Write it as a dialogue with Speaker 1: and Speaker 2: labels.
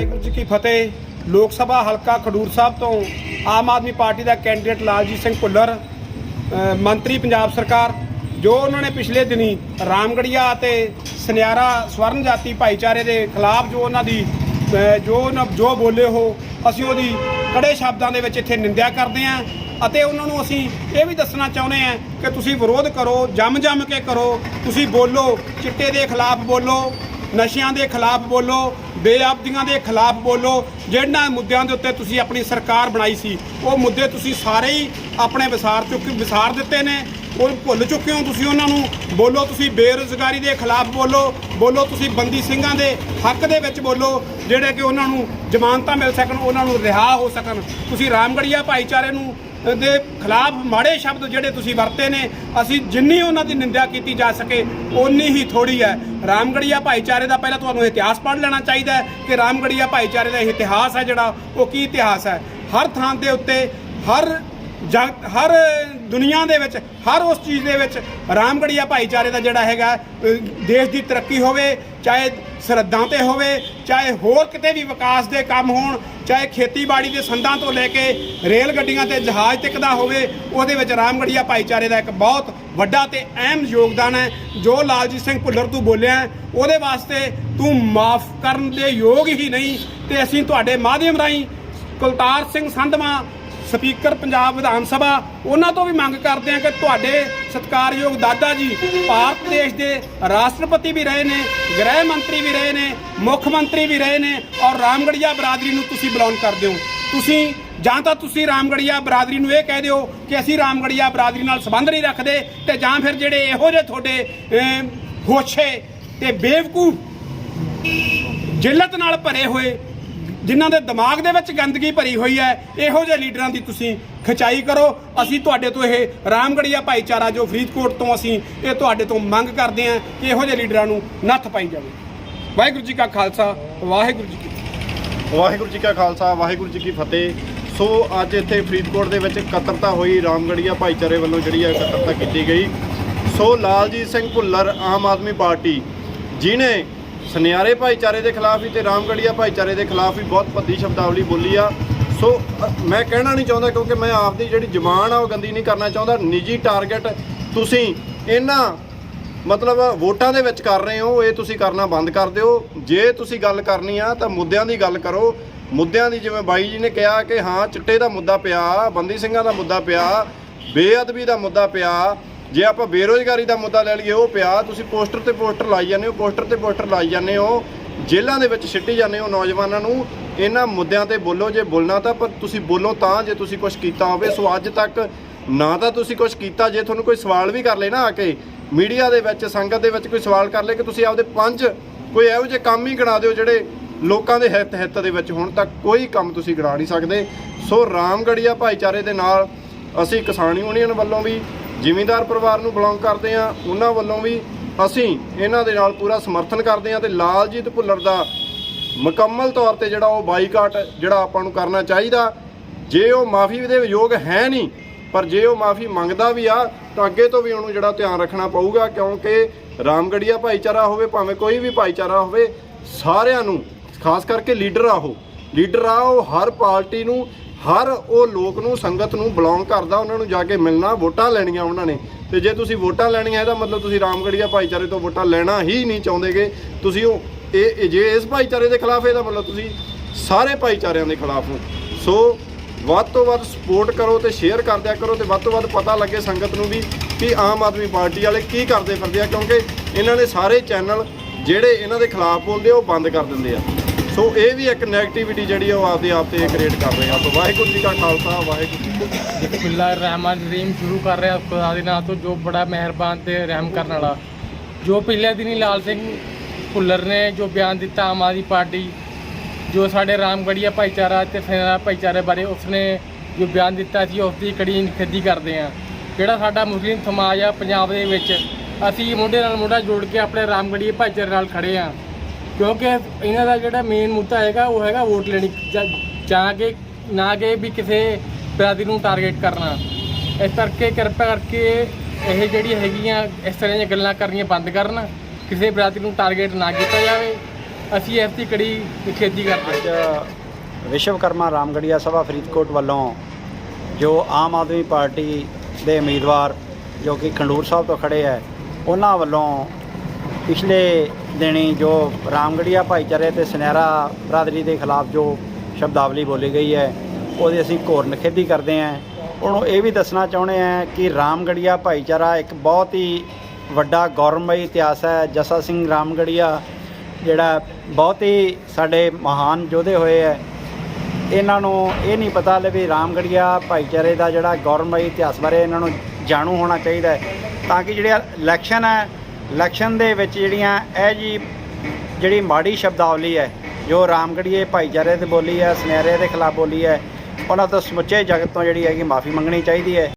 Speaker 1: ਵਾਹਿਗੁਰੂ ਜੀ ਕੀ ਫਤਿਹ। ਲੋਕ ਸਭਾ ਹਲਕਾ ਖਡੂਰ ਸਾਹਿਬ ਤੋਂ ਆਮ ਆਦਮੀ ਪਾਰਟੀ ਦਾ ਕੈਂਡੀਡੇਟ ਲਾਲਜੀਤ ਸਿੰਘ ਭੁੱਲਰ ਮੰਤਰੀ ਪੰਜਾਬ ਸਰਕਾਰ, ਜੋ ਉਹਨਾਂ ਨੇ ਪਿਛਲੇ ਦਿਨੀ ਰਾਮਗੜੀਆ ਅਤੇ ਸੁਨਿਆਰਾ ਸਵਰਨ ਜਾਤੀ ਭਾਈਚਾਰੇ ਦੇ ਖਿਲਾਫ ਜੋ ਉਹਨਾਂ ਦੀ ਜੋ ਉਹਨਾਂ- ਜੋ ਬੋਲੇ ਹੋ ਅਸੀਂ ਉਹਦੀ ਕੜੇ ਸ਼ਬਦਾਂ ਦੇ ਵਿੱਚ ਇੱਥੇ ਨਿੰਦਿਆ ਕਰਦੇ ਹਾਂ ਅਤੇ ਉਹਨਾਂ ਨੂੰ ਅਸੀਂ ਇਹ ਵੀ ਦੱਸਣਾ ਚਾਹੁੰਦੇ ਹਾਂ ਕਿ ਤੁਸੀਂ ਵਿਰੋਧ ਕਰੋ ਜੰਮ ਜੰਮ ਕੇ ਕਰੋ, ਤੁਸੀਂ ਬੋਲੋ, ਚਿੱਟੇ ਦੇ ਖਿਲਾਫ ਬੋਲੋ, ਨਸ਼ਿਆਂ ਦੇ ਖਿਲਾਫ ਬੋਲੋ ਬੇਅਬਦੀਆਂ ਦੇ ਖਿਲਾਫ ਬੋਲੋ, ਜਿਹਨਾਂ ਮੁੱਦਿਆਂ ਦੇ ਉੱਤੇ ਤੁਸੀਂ ਆਪਣੀ ਸਰਕਾਰ ਬਣਾਈ ਸੀ। ਉਹ ਮੁੱਦੇ ਤੁਸੀਂ ਸਾਰੇ ਹੀ ਆਪਣੇ ਵਿਸਾਰ ਚੁੱਕ, ਵਿਸਾਰ ਦਿੱਤੇ ਨੇ। ਉਹ ਭੁੱਲ ਚੁੱਕੇ ਹੋ ਤੁਸੀਂ ਉਹਨਾਂ ਨੂੰ। ਬੋਲੋ ਤੁਸੀਂ ਬੇਰੁਜ਼ਗਾਰੀ ਦੇ ਖਿਲਾਫ ਬੋਲੋ। ਬੋਲੋ ਤੁਸੀਂ ਬੰਦੀ ਸਿੰਘਾਂ ਦੇ ਹੱਕ ਦੇ ਵਿੱਚ ਬੋਲੋ, ਜਿਹੜੇ ਕਿ ਉਹਨਾਂ ਨੂੰ ਜ਼ਮਾਨਤਾਂ ਮਿਲ ਸਕਣ, ਉਹਨਾਂ ਨੂੰ ਰਿਹਾ ਹੋ ਸਕਣ। ਤੁਸੀਂ ਰਾਮਗੜੀਆ ਭਾਈਚਾਰੇ ਨੂੰ ਦੇ ਖਿਲਾਫ ਮਾੜੇ ਸ਼ਬਦ ਜਿਹੜੇ ਤੁਸੀਂ ਵਰਤੇ ਨੇ, ਅਸੀਂ ਜਿੰਨੀ ਉਹਨਾਂ ਦੀ ਨਿੰਦਿਆ ਕੀਤੀ ਜਾ ਸਕੇ, ਓਨੀ ਹੀ ਥੋੜੀ ਹੈ। ਰਾਮਗੜੀਆ ਭਾਈਚਾਰੇ ਦਾ ਪਹਿਲਾਂ ਤੁਹਾਨੂੰ ਇਤਿਹਾਸ ਪੜ੍ਹ ਲੈਣਾ ਚਾਹੀਦਾ ਹੈ ਕਿ ਰਾਮਗੜੀਆ ਭਾਈਚਾਰੇ ਦਾ ਇਤਿਹਾਸ ਹੈ ਜਿਹੜਾ, ਉਹ ਕੀ ਇਤਿਹਾਸ ਹੈ? ਹਰ ਥਾਂ ਦੇ ਉੱਤੇ, ਹਰ ਜਗ ਹਰ ਦੁਨੀਆ ਦੇ ਵਿੱਚ, ਹਰ ਉਸ ਚੀਜ਼ ਦੇ ਵਿੱਚ ਰਾਮਗੜੀਆ ਭਾਈਚਾਰੇ ਦਾ ਜਿਹੜਾ ਹੈਗਾ ਦੇਸ਼ ਦੀ ਤਰੱਕੀ ਹੋਵੇ, ਚਾਹੇ ਸਰਹੱਦਾਂ ਤੇ ਹੋਵੇ, ਚਾਹੇ ਹੋਰ ਕਿਤੇ ਵੀ ਵਿਕਾਸ ਦੇ ਕੰਮ ਹੋਣ, ਚਾਹੇ ਖੇਤੀਬਾੜੀ ਦੇ ਸੰਦਾਂ ਤੋਂ ਲੈ ਕੇ ਰੇਲ ਗੱਡੀਆਂ ਤੇ ਜਹਾਜ਼ ਤੱਕ ਦਾ ਹੋਵੇ, ਉਹਦੇ ਵਿੱਚ ਰਾਮਗੜੀਆ ਭਾਈਚਾਰੇ ਦਾ ਇੱਕ ਬਹੁਤ ਵੱਡਾ ਤੇ ਅਹਿਮ ਯੋਗਦਾਨ ਹੈ। ਜੋ ਲਾਲਜੀਤ ਸਿੰਘ ਭੁੱਲਰ ਤੂੰ ਬੋਲਿਆ, ਉਹਦੇ ਵਾਸਤੇ ਤੂੰ ਮਾਫ ਕਰਨ ਦੇ ਯੋਗ ਹੀ ਨਹੀਂ, ਤੇ ਅਸੀਂ ਤੁਹਾਡੇ ਮਾਧਿਅਮ ਰਾਹੀਂ ਕੁਲਤਾਰ ਸਿੰਘ ਸੰਧਵਾ ਸਪੀਕਰ ਪੰਜਾਬ ਵਿਧਾਨ ਸਭਾ, ਉਹਨਾਂ ਤੋਂ ਵੀ ਮੰਗ ਕਰਦੇ ਹਾਂ ਕਿ ਤੁਹਾਡੇ ਸਤਿਕਾਰਯੋਗ ਦਾਦਾ ਜੀ ਭਾਰਤ ਦੇਸ਼ ਦੇ ਰਾਸ਼ਟਰਪਤੀ ਵੀ ਰਹੇ ਨੇ, ਗ੍ਰਹਿ ਮੰਤਰੀ ਵੀ ਰਹੇ ਨੇ, ਮੁੱਖ ਮੰਤਰੀ ਵੀ ਰਹੇ ਨੇ ਔਰ ਰਾਮਗੜੀਆ ਬਰਾਦਰੀ ਨੂੰ ਤੁਸੀਂ ਬਿਲੋਂਗ ਕਰਦੇ ਹੋ। ਤੁਸੀਂ ਜਾਂ ਤਾਂ ਤੁਸੀਂ ਰਾਮਗੜੀਆ ਬਰਾਦਰੀ ਨੂੰ ਇਹ ਕਹਿ ਦਿਓ ਕਿ ਅਸੀਂ ਰਾਮਗੜੀਆ ਬਰਾਦਰੀ ਨਾਲ ਸੰਬੰਧ ਨਹੀਂ ਰੱਖਦੇ ਤੇ ਜਾਂ ਫਿਰ ਜਿਹੜੇ ਇਹੋ ਜਿਹੇ ਤੁਹਾਡੇ ਹੋਛੇ ਤੇ ਬੇਵਕੂਫ ਜਿਲਤ ਨਾਲ ਭਰੇ ਹੋਏ ਜਿਨ੍ਹਾਂ ਦੇ ਦਿਮਾਗ ਦੇ ਵਿੱਚ ਗੰਦਗੀ ਭਰੀ ਹੋਈ ਹੈ, ਇਹੋ ਜਿਹੇ ਲੀਡਰਾਂ ਦੀ ਤੁਸੀਂ ਖਿਚਾਈ ਕਰੋ। ਅਸੀਂ ਤੁਹਾਡੇ ਤੋਂ ਇਹ ਰਾਮਗੜੀਆ ਭਾਈਚਾਰਾ ਜੋ ਫਰੀਦਕੋਟ ਤੋਂ ਅਸੀਂ ਇਹ ਤੁਹਾਡੇ ਤੋਂ ਮੰਗ ਕਰਦੇ ਹਾਂ ਕਿ ਇਹੋ ਜਿਹੇ ਲੀਡਰਾਂ ਨੂੰ ਨੱਥ ਪਾਈ ਜਾਵੇ। ਵਾਹਿਗੁਰੂ ਜੀ ਕਾ ਖਾਲਸਾ, ਵਾਹਿਗੁਰੂ ਜੀ ਕੀ
Speaker 2: ਵਾਹਿਗੁਰੂ ਜੀ ਕਾ ਖਾਲਸਾ, ਵਾਹਿਗੁਰੂ ਜੀ ਕੀ ਫਤਿਹ। ਸੋ ਅੱਜ ਇੱਥੇ ਫਰੀਦਕੋਟ ਦੇ ਵਿੱਚ ਇਕੱਤਰਤਾ ਹੋਈ, ਰਾਮਗੜੀਆ ਭਾਈਚਾਰੇ ਵੱਲੋਂ ਜਿਹੜੀ ਹੈ ਇਕੱਤਰਤਾ ਕੀਤੀ ਗਈ। ਸੋ ਲਾਲਜੀਤ ਸਿੰਘ ਭੁੱਲਰ ਆਮ ਆਦਮੀ ਪਾਰਟੀ ਜਿਨੇ ਸੁਨਿਆਰੇ ਭਾਈਚਾਰੇ ਦੇ ਖਿਲਾਫ ਵੀ ਤੇ ਰਾਮਗੜੀਆ ਭਾਈਚਾਰੇ ਦੇ ਖਿਲਾਫ ਵੀ ਬਹੁਤ ਭੱਦੀ ਸ਼ਬਦਾਵਲੀ ਬੋਲੀ ਆ। ਸੋ ਮੈਂ ਕਹਿਣਾ ਨਹੀਂ ਚਾਹੁੰਦਾ ਕਿਉਂਕਿ ਮੈਂ ਆਪਦੀ ਜਿਹੜੀ ਜ਼ਬਾਨ ਆ ਉਹ ਗੰਦੀ ਨਹੀਂ ਕਰਨਾ ਚਾਹੁੰਦਾ। ਨਿੱਜੀ ਟਾਰਗੇਟ ਤੁਸੀਂ ਇਹਨਾਂ, ਮਤਲਬ ਵੋਟਾਂ ਦੇ ਵਿੱਚ ਕਰ ਰਹੇ ਹੋ, ਇਹ ਤੁਸੀਂ ਕਰਨਾ ਬੰਦ ਕਰ ਦਿਓ। ਜੇ ਤੁਸੀਂ ਗੱਲ ਕਰਨੀ ਆ ਤਾਂ ਮੁੱਦਿਆਂ ਦੀ ਗੱਲ ਕਰੋ। ਮੁੱਦਿਆਂ ਦੀ ਜਿਵੇਂ ਬਾਈ ਜੀ ਨੇ ਕਿਹਾ ਕਿ ਹਾਂ, ਚਿੱਟੇ ਦਾ ਮੁੱਦਾ ਪਿਆ, ਬੰਦੀ ਸਿੰਘਾਂ ਦਾ ਮੁੱਦਾ ਪਿਆ, ਬੇਅਦਬੀ ਦਾ ਮੁੱਦਾ ਪਿਆ। ਜੇ ਆਪਾਂ ਬੇਰੋਜ਼ਗਾਰੀ ਦਾ ਮੁੱਦਾ ਲੈ ਲਈਏ, ਉਹ ਪਿਆ, ਤੁਸੀਂ ਪੋਸਟਰ ਤੇ ਪੋਸਟਰ ਲਾਈ ਜਾਂਦੇ ਹੋ, ਪੋਸਟਰ ਤੇ ਪੋਸਟਰ ਲਾਈ ਜਾਂਦੇ ਹੋ, ਜੇਲ੍ਹਾਂ ਦੇ ਵਿੱਚ ਸਿੱਟੀ ਜਾਂਦੇ ਹੋ ਨੌਜਵਾਨਾਂ ਨੂੰ, ਇਹਨਾਂ ਮੁੱਦਿਆਂ ਤੇ ਬੋਲੋ, ਜੇ ਬੋਲਣਾ ਤਾਂ ਪਰ ਤੁਸੀਂ ਬੋਲੋ ਤਾਂ ਜੇ ਤੁਸੀਂ ਕੁਝ ਕੀਤਾ ਹੋਵੇ। ਸੋ ਅੱਜ ਤੱਕ ਨਾ ਤਾਂ ਤੁਸੀਂ ਕੁਝ ਕੀਤਾ, ਜੇ ਤੁਹਾਨੂੰ ਕੋਈ ਸਵਾਲ ਵੀ ਕਰ ਲੇ ਨਾ ਆ ਕੇ, ਮੀਡੀਆ ਦੇ ਵਿੱਚ, ਸੰਗਤ ਦੇ ਵਿੱਚ ਕੋਈ ਸਵਾਲ ਕਰ ਲੇ ਕਿ ਤੁਸੀਂ ਆਪਦੇ ਪੰਜ ਕੋਈ ਇਹੋ ਜਿਹੇ ਕੰਮ ਹੀ ਗਿਣਾ ਦਿਓ ਜਿਹੜੇ ਲੋਕਾਂ ਦੇ ਹਿੱਤ ਹਿੱਤ ਦੇ ਵਿੱਚ ਹੁਣ ਤੱਕ ਕੋਈ ਕੰਮ ਤੁਸੀਂ ਗਿਣਾ ਨਹੀਂ ਸਕਦੇ। ਸੋ ਰਾਮਗੜੀਆ ਭਾਈਚਾਰੇ ਦੇ ਨਾਲ ਅਸੀਂ ਕਿਸਾਨ ਯੂਨੀਅਨ ਵੱਲੋਂ ਵੀ ਜ਼ਿਮੀਂਦਾਰ ਪਰਿਵਾਰ ਨੂੰ ਬਿਲੋਂਗ ਕਰਦੇ ਆ ਉਹਨਾਂ ਵੱਲੋਂ ਵੀ ਅਸੀਂ ਇਹਨਾਂ ਦੇ ਨਾਲ ਪੂਰਾ ਸਮਰਥਨ ਕਰਦੇ ਆ ਤੇ ਲਾਲਜੀਤ ਭੁੱਲਰ ਦਾ ਮੁਕੰਮਲ ਤੌਰ ਤੇ ਜਿਹੜਾ ਉਹ ਬਾਈਕਾਟ ਜਿਹੜਾ ਆਪਾਂ ਨੂੰ ਕਰਨਾ ਚਾਹੀਦਾ, ਜੇ ਉਹ ਮਾਫੀ ਦੇ ਯੋਗ ਹੈ ਨਹੀਂ, ਪਰ ਜੇ ਉਹ ਮਾਫੀ ਮੰਗਦਾ ਵੀ ਆ, ਤਾਂ ਅੱਗੇ ਤੋਂ ਵੀ ਉਹਨੂੰ ਜਿਹੜਾ ਧਿਆਨ ਰੱਖਣਾ ਪਊਗਾ, ਕਿਉਂਕਿ ਰਾਮਗੜੀਆ ਭਾਈਚਾਰਾ ਹੋਵੇ, ਭਾਵੇਂ ਕੋਈ ਵੀ ਭਾਈਚਾਰਾ ਹੋਵੇ, ਸਾਰਿਆਂ ਨੂੰ, ਖਾਸ ਕਰਕੇ ਲੀਡਰ ਆ ਉਹ, ਲੀਡਰ ਆ ਉਹ ਹਰ ਪਾਰਟੀ ਨੂੰ ਹਰ ਉਹ ਲੋਕ ਨੂੰ, ਸੰਗਤ ਨੂੰ ਬਿਲੋਂਗ ਕਰਦਾ, ਉਹਨਾਂ ਨੂੰ ਜਾ ਕੇ ਮਿਲਣਾ, ਵੋਟਾਂ ਲੈਣੀਆਂ ਉਹਨਾਂ ਨੇ। ਤੇ ਜੇ ਤੁਸੀਂ ਵੋਟਾਂ ਲੈਣੀਆਂ ਇਹਦਾ ਮਤਲਬ ਤੁਸੀਂ ਰਾਮਗੜੀਆ ਭਾਈਚਾਰੇ ਤੋਂ ਵੋਟਾਂ ਲੈਣਾ ਹੀ ਨਹੀਂ ਚਾਹੁੰਦੇਗੇ। ਤੁਸੀਂ ਉਹ, ਇਹ ਜੇ ਇਸ ਭਾਈਚਾਰੇ ਦੇ ਖਿਲਾਫ ਇਹਦਾ ਮਤਲਬ ਤੁਸੀਂ ਸਾਰੇ ਭਾਈਚਾਰਿਆਂ ਦੇ ਖਿਲਾਫ ਹੋ। ਸੋ ਵੱਧ ਤੋਂ ਵੱਧ ਸਪੋਰਟ ਕਰੋ ਤੇ ਸ਼ੇਅਰ ਕਰਦਿਆ ਕਰੋ ਤੇ ਵੱਧ ਤੋਂ ਵੱਧ ਪਤਾ ਲੱਗੇ ਸੰਗਤ ਨੂੰ ਵੀ ਕਿ ਆਮ ਆਦਮੀ ਪਾਰਟੀ ਵਾਲੇ ਕੀ ਕਰਦੇ ਫਿਰਦੇ ਆ। ਕਿਉਂਕਿ ਇਹਨਾਂ ਨੇ ਸਾਰੇ ਚੈਨਲ ਜਿਹੜੇ ਇਹਨਾਂ ਦੇ ਖਿਲਾਫ ਬੋਲਦੇ ਆ, ਉਹ ਬੰਦ ਕਰ ਦਿੰਦੇ ਆ। ਸੋ ਇਹ ਵੀ ਇੱਕ ਨੈਗੇਟਿਵਿਟੀ ਜਿਹੜੀ ਆ ਉਹ ਆਪਦੇ ਆਪ ਤੇ ਕ੍ਰੀਏਟ ਕਰ ਰਹੇ ਆ। ਸੋ ਵਾਹਿਗੁਰੂ ਜੀ ਕਾ ਖਾਲਸਾ, ਵਾਹਿਗੁਰੂ ਜੀ ਕੀ ਫਤਿਹ।
Speaker 3: ਬਿਸਮਿਲ੍ਲਾਹਿਰ ਰਹਿਮਾਨ ਰਹੀਮ, ਸ਼ੁਰੂ ਕਰ ਰਿਹਾ ਖੁਦਾ ਦੇ ਨਾਮ ਤੋਂ, ਜੋ ਬੜਾ ਮਿਹਰਬਾਨ ਤੇ ਰਹਿਮ ਕਰਨ ਵਾਲਾ। ਜੋ ਪਿਛਲੇ ਦਿਨੀ ਲਾਲ ਸਿੰਘ ਭੁੱਲਰ ਨੇ ਜੋ ਬਿਆਨ ਦਿੱਤਾ ਆਮ ਆਦਮੀ ਪਾਰਟੀ, ਜੋ ਸਾਡੇ ਰਾਮਗੜੀਆ ਭਾਈਚਾਰਾ ਤੇ ਫੇਰਾ ਭਾਈਚਾਰੇ ਬਾਰੇ ਉਸਨੇ ਜੋ ਬਿਆਨ ਦਿੱਤਾ ਸੀ ਉਸ ਦੀ ਕੜੀ ਨਿਖੇਧੀ ਕਰਦੇ ਹਾਂ। ਜਿਹੜਾ ਸਾਡਾ ਮੁਸਲਿਮ ਸਮਾਜ ਆ, ਪੰਜਾਬ ਦੇ ਵਿੱਚ, ਅਸੀਂ ਮੋਢੇ ਨਾਲ ਮੋਢਾ ਜੋੜ ਕੇ ਆਪਣੇ ਰਾਮਗੜੀਏ ਭਾਈਚਾਰੇ ਨਾਲ ਖੜੇ ਹਾਂ। ਕਿਉਂਕਿ ਇਹਨਾਂ ਦਾ ਜਿਹੜਾ ਮੇਨ ਮੁੱਦਾ ਹੈਗਾ, ਉਹ ਹੈਗਾ ਵੋਟ ਲੈਣੀ, ਜਾਂ- ਜਾਂ ਕਿ ਨਾ ਕਿ ਵੀ ਕਿਸੇ ਬਰਾਦਰੀ ਨੂੰ ਟਾਰਗੇਟ ਕਰਨਾ। ਇਸ ਕਰਕੇ ਕਿਰਪਾ ਕਰਕੇ ਇਹ ਜਿਹੜੀ ਹੈਗੀਆਂ, ਇਸ ਤਰ੍ਹਾਂ ਦੀਆਂ ਗੱਲਾਂ ਕਰਨੀਆਂ ਬੰਦ ਕਰਨ, ਕਿਸੇ ਬਰਾਦਰੀ ਨੂੰ ਟਾਰਗੇਟ ਨਾ ਕੀਤਾ ਜਾਵੇ। ਅਸੀਂ ਇਸ ਦੀ ਕੜੀ ਨਿਖੇਧੀ ਕਰਦੇ
Speaker 4: ਅੱਜ
Speaker 3: ਹਾਂ
Speaker 4: ਵਿਸ਼ਵਕਰਮਾ ਰਾਮਗੜੀਆ ਸਭਾ ਫਰੀਦਕੋਟ ਵੱਲੋਂ ਜੋ ਆਮ ਆਦਮੀ ਪਾਰਟੀ ਦੇ ਉਮੀਦਵਾਰ, ਜੋ ਕਿ ਖੰਡੂਰ ਸਾਹਿਬ ਤੋਂ ਖੜੇ ਹੈ, ਉਹਨਾਂ ਵੱਲੋਂ ਪਿਛਲੇ ਦਿਨੀ ਜੋ ਰਾਮਗੜੀਆ ਭਾਈਚਾਰੇ ਤੇ ਸੁਨਹਿਰਾ ਬਰਾਦਰੀ ਦੇ ਖਿਲਾਫ ਜੋ ਸ਼ਬਦਾਵਲੀ ਬੋਲੀ ਗਈ ਹੈ, ਉਹਦੀ ਅਸੀਂ ਘੋਰ ਨਿਖੇਧੀ ਕਰਦੇ ਹਾਂ। ਉਹਨੂੰ ਇਹ ਵੀ ਦੱਸਣਾ ਚਾਹੁੰਦੇ ਹਾਂ ਕਿ ਰਾਮਗੜੀਆ ਭਾਈਚਾਰਾ ਇੱਕ ਬਹੁਤ ਹੀ ਵੱਡਾ ਗੌਰਵਮਈ ਇਤਿਹਾਸ ਹੈ। ਜਸਾ ਸਿੰਘ ਰਾਮਗੜੀਆ ਜਿਹੜਾ ਬਹੁਤ ਹੀ ਸਾਡੇ ਮਹਾਨ ਯੋਧੇ ਹੋਏ ਹੈ। ਇਹਨਾਂ ਨੂੰ ਇਹ ਨਹੀਂ ਪਤਾ ਲੈ ਵੀ ਰਾਮਗੜੀਆ ਭਾਈਚਾਰੇ ਦਾ ਜਿਹੜਾ ਗੌਰਵਮਈ ਇਤਿਹਾਸ ਬਾਰੇ ਇਹਨਾਂ ਨੂੰ ਜਾਣੂ ਹੋਣਾ ਚਾਹੀਦਾ ਹੈ। ਤਾਂ ਕਿ ਜਿਹੜੇ ਇਲੈਕਸ਼ਨ ਹੈ ਇਲੈਕਸ਼ਨ ਦੇ ਵਿੱਚ ਜਿਹੜੀਆਂ ਇਹ ਜੀ ਜਿਹੜੀ ਮਾੜੀ ਸ਼ਬਦਾਵਲੀ ਹੈ, ਜੋ ਰਾਮਗੜੀਏ ਭਾਈਚਾਰੇ ਤੇ ਬੋਲੀ ਹੈ ਸੁਨਹਿਰੇ ਦੇ ਖਿਲਾਫ ਬੋਲੀ ਹੈ, ਉਹਨਾਂ ਤੋਂ ਸਮੁੱਚੇ ਜਗਤ ਤੋਂ ਜਿਹੜੀ ਹੈਗੀ ਮਾਫੀ ਮੰਗਣੀ ਚਾਹੀਦੀ ਹੈ।